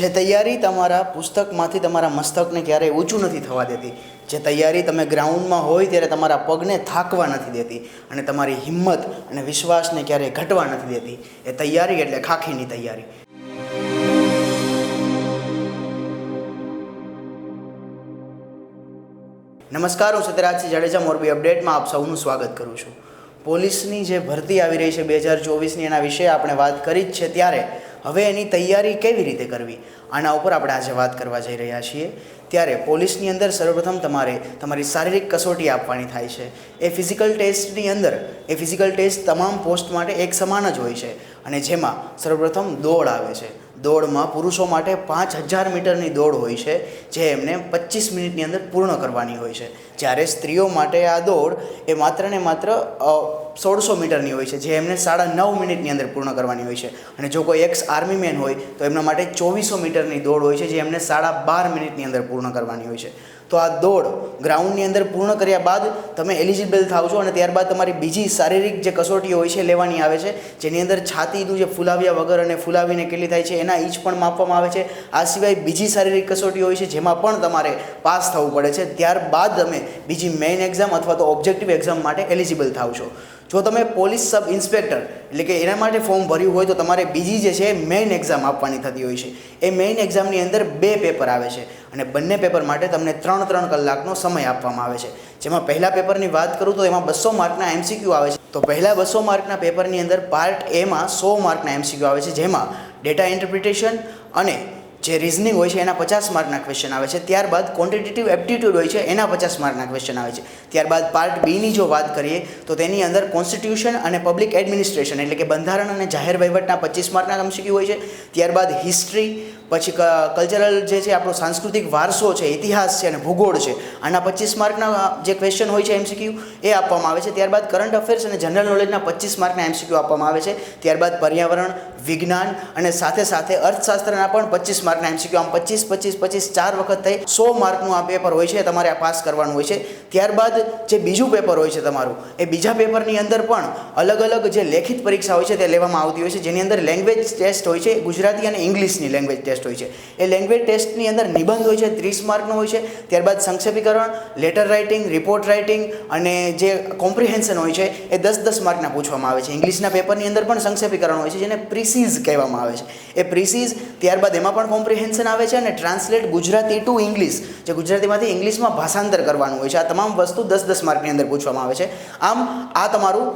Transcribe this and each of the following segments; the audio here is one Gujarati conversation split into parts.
જે તૈયારી તમારા પુસ્તકમાંથી તમારા મસ્તકને ક્યારેય ઊંચું નથી થવા દેતી. જે તૈયારી તમે ગ્રાઉન્ડમાં હોય ત્યારે તમારા પગને થાકવા નથી દેતી અને તમારી હિંમત અને વિશ્વાસને ક્યારેય ઘટવા નથી દેતી. એ તૈયારી એટલે ખાખીની તૈયારી. નમસ્કાર, હું સત્યરાજસિંહ જાડેજા, મોરબી અપડેટમાં આપ સૌનું સ્વાગત કરું છું. પોલીસની જે ભરતી આવી રહી છે બે હજાર ચોવીસની એના વિશે આપણે વાત કરી જ છે ત્યારે હવે એની તૈયારી કેવી રીતે કરવી? આના ઉપર આપણે આજે વાત કરવા જઈ રહ્યા છીએ. ત્યારે પોલીસની અંદર સર્વપ્રથમ તમારે તમારી શારીરિક કસોટી આપવાની થાય છે. એ ફિઝિકલ ટેસ્ટની અંદર, એ ફિઝિકલ ટેસ્ટ તમામ પોસ્ટ માટે એક સમાન જ હોય છે. અને જેમાં સર્વપ્રથમ દોડ આવે છે. દોડમાં પુરુષો માટે પાંચ હજાર મીટરની દોડ હોય છે, જે એમને પચીસ મિનિટની અંદર પૂર્ણ કરવાની હોય છે. જ્યારે સ્ત્રીઓ માટે આ દોડ એ માત્ર ને માત્ર સોળસો મીટરની હોય છે, જે એમને સાડા નવ મિનિટની અંદર પૂર્ણ કરવાની હોય છે. અને જો કોઈ એક્સ આર્મી મેન હોય, તો એમના માટે ચોવીસો મીટરની દોડ હોય છે, જે એમને સાડા બાર મિનિટની અંદર પૂર્ણ કરવાની હોય છે. તો આ દોડ ગ્રાઉન્ડની અંદર પૂર્ણ કર્યા બાદ તમે એલિજિબલ થાવ છો અને ત્યારબાદ તમારી બીજી શારીરિક જે કસોટી હોય છે, લેવાની આવે છે, જેની અંદર છાતીનું જે ફૂલાવ્યા વગર અને ફૂલાવીને કેટલી થાય છે, એના ઈંચ પણ માપવામાં આવે છે. આ સિવાય બીજી શારીરિક કસોટી હોય છે, જેમાં પણ તમારે પાસ થવું પડે છે. ત્યારબાદ તમે બીજી મેઇન એક્ઝામ અથવા તો ઓબ્જેક્ટિવ એક્ઝામ માટે એલિજિબલ થાવ છો. જો તમે પોલીસ સબ ઇન્સ્પેક્ટર, એટલે કે એના માટે ફોર્મ ભર્યું હોય તો તમારે બીજી જે છે મેઇન એક્ઝામ આપવાની થતી હોય છે. એ મેઇન એક્ઝામની અંદર બે પેપર આવે છે અને બંને પેપર માટે તમને ત્રણ ત્રણ કલાકનો સમય આપવામાં આવે છે. જેમાં પહેલા પેપરની વાત કરું તો એમાં બસો માર્કના એમસીક્યુ આવે છે. તો પહેલાં બસો માર્કના પેપરની અંદર પાર્ટ એમાં સો માર્કના એમસીક્યુ આવે છે. જેમાં ડેટા ઇન્ટરપ્રિટેશન અને જે રિઝનિંગ હોય છે, એના પચાસ માર્કના ક્વેશ્ચન આવે છે. ત્યારબાદ ક્વોન્ટિટેટિવ એપ્ટિટ્યૂડ હોય છે, એના પચાસ માર્કના ક્વેશ્ચન આવે છે. ત્યારબાદ પાર્ટ બીની જો વાત કરીએ, તો તેની અંદર કોન્સ્ટિટ્યુશન અને પબ્લિક એડમિનિસ્ટ્રેશન એટલે કે બંધારણ અને જાહેર વહીવટના પચીસ માર્કના એમસીક્યુ હોય છે. ત્યારબાદ હિસ્ટ્રી પછી કલ્ચરલ જે છે, આપણો સાંસ્કૃતિક વારસો છે, ઇતિહાસ છે અને ભૂગોળ છે. આના પચીસ માર્કના જે ક્વેશ્ચન હોય છે એમસીક્યુ એ આપવામાં આવે છે. ત્યારબાદ કરંટ અફેર્સ અને જનરલ નોલેજના પચીસ માર્કના એમસીક્યુ આપવામાં આવે છે. ત્યારબાદ પર્યાવરણ, વિજ્ઞાન અને સાથે સાથે અર્થશાસ્ત્રના પણ પચીસ માર્કના એમસીક્યુ આમ પચીસ પચીસ પચીસ, ચાર વખત થઈ સો માર્કનું આ પેપર હોય છે, તમારે આ પાસ કરવાનું હોય છે. ત્યારબાદ જે બીજું પેપર હોય છે તમારું, એ બીજા પેપરની અંદર પણ અલગ અલગ જે લેખિત પરીક્ષા હોય છે તે લેવામાં આવતી હોય છે. જેની અંદર લેંગ્વેજ ટેસ્ટ હોય છે, ગુજરાતી અને ઇંગ્લિશની લેંગ્વેજ ટેસ્ટ હોય છે. એ લેંગ્વેજ ટેસ્ટની અંદર નિબંધ હોય છે, ત્રીસ માર્કનો હોય છે. ત્યારબાદ સંક્ષેપીકરણ લેટર રાઇટિંગ રિપોર્ટ રાઇટિંગ અને જે કોમ્પ્રિહેન્શન હોય છે, એ દસ દસ માર્કના પૂછવામાં આવે છે. ઇંગ્લિશના પેપરની અંદર પણ સંક્ષેપીકરણ હોય છે, જેને પ્રિસીઝ કહેવામાં આવે છે. એ પ્રિસીઝ ત્યારબાદ એમાં પણ કોમ્પ્રિહેન્શન આવે છે અને ટ્રાન્સલેટ ગુજરાતી ટુ ઇંગ્લિશ જે ગુજરાતીમાંથી ઇંગ્લિશમાં ભાષાંતર કરવાનું હોય છે. આ તમામ વસ્તુ દસ દસ માર્કની અંદર પૂછવામાં આવે છે. આમ, આ તમારું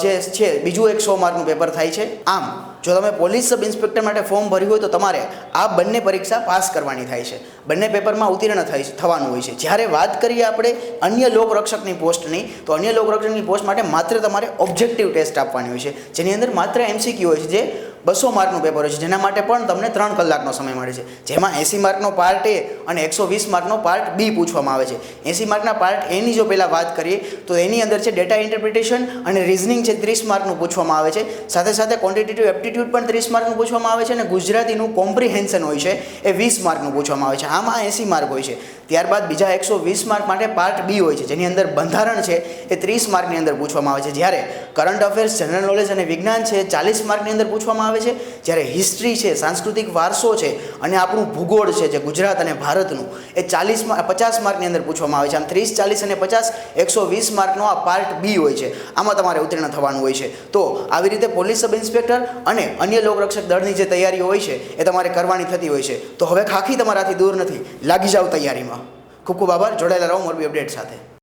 જે છે, બીજું એક સો માર્કનું પેપર થાય છે. આમ, જો તમે પોલીસ સબ ઇન્સ્પેક્ટર માટે ફોર્મ ભર્યું હોય તો તમારે આ બંને પરીક્ષા પાસ કરવાની થાય છે. બંને પેપરમાં ઉત્તીર્ણ થઈ, થવાનું હોય છે. જ્યારે વાત કરીએ આપણે અન્ય લોકરક્ષકની પોસ્ટની, તો અન્ય લોકરક્ષકની પોસ્ટ માટે માત્ર તમારે ઓબ્જેક્ટિવ ટેસ્ટ આપવાની હોય છે. જેની અંદર માત્ર એમસીક્યુ હોય છે. જે બસો માર્કનું પેપર હોય છે, જેના માટે પણ તમને ત્રણ કલાકનો સમય મળે છે. જેમાં એંસી માર્કનો પાર્ટ એ અને એકસો વીસ માર્કનો પાર્ટ બી પૂછવામાં આવે છે. એંસી માર્કના પાર્ટ એની જો પહેલાં વાત કરીએ, તો એની અંદર છે ડેટા ઇન્ટરપ્રિટેશન અને રિઝનિંગ છે ત્રીસ માર્કનું પૂછવામાં આવે છે. સાથે સાથે ક્વોન્ટિટેટિવ એપ્ટિટ્યૂડ પણ ત્રીસ માર્કનું પૂછવામાં આવે છે અને ગુજરાતીનું કોમ્પ્રિહેન્શન હોય છે એ વીસ માર્કનું પૂછવામાં આવે છે. આમાં એંસી માર્ક હોય છે. ત્યારબાદ બીજા એકસો વીસ માર્ક માટે પાર્ટ બી હોય છે. જેની અંદર બંધારણ છે એ ત્રીસ માર્કની અંદર પૂછવામાં આવે છે. જ્યારે કરંટ અફેર્સ જનરલ નોલેજ અને વિજ્ઞાન છે ચાલીસ માર્કની અંદર પૂછવામાં આવે છે. જ્યારે હિસ્ટ્રી છે, સાંસ્કૃતિક વારસો છે અને આપણું ભૂગોળ છે જે ગુજરાત અને ભારતનું, એ ચાલીસમાં પચાસ માર્કની અંદર પૂછવામાં આવે છે. આમ ત્રીસ, ચાલીસ અને પચાસ, એકસો વીસ માર્કનો આ પાર્ટ બી હોય છે. આમાં તમારે ઉત્તીર્ણ થવાનું હોય છે. તો આવી રીતે પોલીસ સબ ઇન્સ્પેક્ટર અને અન્ય લોકરક્ષક દળની જે તૈયારીઓ હોય છે, એ તમારે કરવાની થતી હોય છે. તો હવે ખાખી તમારાથી દૂર નથી. લાગી જાઓ તૈયારીમાં. ખૂબ ખૂબ આભાર. જોડાયેલા રહો મોરબી અપડેટ સાથે.